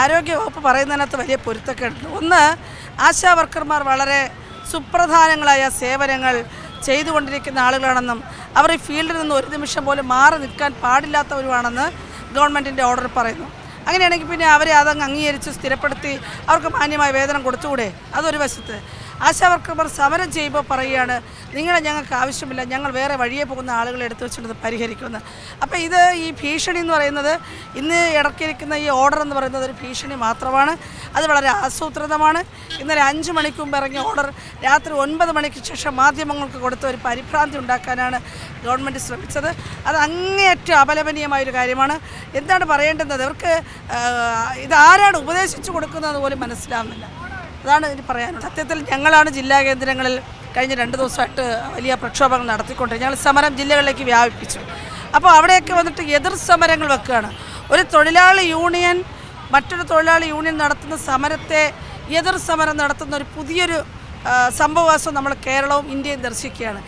ആരോഗ്യവകുപ്പ് പറയുന്നതിനകത്ത് വലിയ പൊരുത്തക്കേടുണ്ട് ഒന്ന് ആശാ വർക്കർമാർ വളരെ സുപ്രധാനങ്ങളായ സേവനങ്ങൾ ചെയ്തുകൊണ്ടിരിക്കുന്ന ആളുകളാണെന്നും അവർ ഈ ഫീൽഡിൽ നിന്ന് ഒരു നിമിഷം പോലും മാറി നിൽക്കാൻ പാടില്ലാത്തവരുമാണെന്ന് ഗവൺമെന്റിന്റെ ഓർഡർ പറയുന്നു. അങ്ങനെയാണെങ്കിൽ പിന്നെ അവരെ അതങ്ങ് അംഗീകരിച്ച് സ്ഥിരപ്പെടുത്തി അവർക്ക് മാന്യമായ വേതനം കൊടുത്തുകൂടെ? അതൊരു വശത്ത്. ആശാ വർക്കർമാർ സമരം ചെയ്യുമ്പോൾ പറയുകയാണ് നിങ്ങളെ ഞങ്ങൾക്ക് ആവശ്യമില്ല ഞങ്ങൾ വേറെ വഴിയെ പോകുന്ന ആളുകളെ എടുത്തു വെച്ചിട്ട് പരിഹരിക്കുമെന്ന്. അപ്പോൾ ഇത് ഈ ഭീഷണി എന്ന് പറയുന്നത് ഇന്ന് ഇടക്കിരിക്കുന്ന ഈ ഓർഡർ എന്ന് പറയുന്നത് ഒരു ഭീഷണി മാത്രമാണ്. അത് വളരെ ആസൂത്രിതമാണ്. ഇന്നലെ അഞ്ച് മണിക്ക് മുമ്പ് ഇറങ്ങിയ ഓർഡർ രാത്രി ഒൻപത് മണിക്ക് ശേഷം മാധ്യമങ്ങൾക്ക് കൊടുത്ത ഒരു പരിഭ്രാന്തി ഉണ്ടാക്കാനാണ് ഗവൺമെന്റ് ശ്രമിച്ചത്. അത് അങ്ങേയറ്റം അപലപനീയമായൊരു കാര്യമാണ്. എന്താണ് പറയേണ്ടത് അവർക്ക് ഇതാരാണ് ഉപദേശിച്ചു കൊടുക്കുന്നത് പോലും മനസ്സിലാവുന്നില്ല. അതാണ് ഇതിന് പറയാനുള്ളത്. സത്യത്തിൽ ഞങ്ങളാണ് ജില്ലാ കേന്ദ്രങ്ങളിൽ കഴിഞ്ഞ രണ്ട് ദിവസമായിട്ട് വലിയ പ്രക്ഷോഭങ്ങൾ നടത്തിക്കൊണ്ട് ഞങ്ങൾ സമരം ജില്ലകളിലേക്ക് വ്യാപിപ്പിച്ചു. അപ്പോൾ അവിടെയൊക്കെ വന്നിട്ട് എതിർ സമരങ്ങൾ വെക്കുകയാണ്. ഒരു തൊഴിലാളി യൂണിയൻ മറ്റൊരു തൊഴിലാളി യൂണിയൻ നടത്തുന്ന സമരത്തെ എതിർ സമരം നടത്തുന്ന ഒരു പുതിയൊരു സംഭവവാസം നമ്മൾ കേരളവും ഇന്ത്യയും ദർശിക്കുകയാണ്.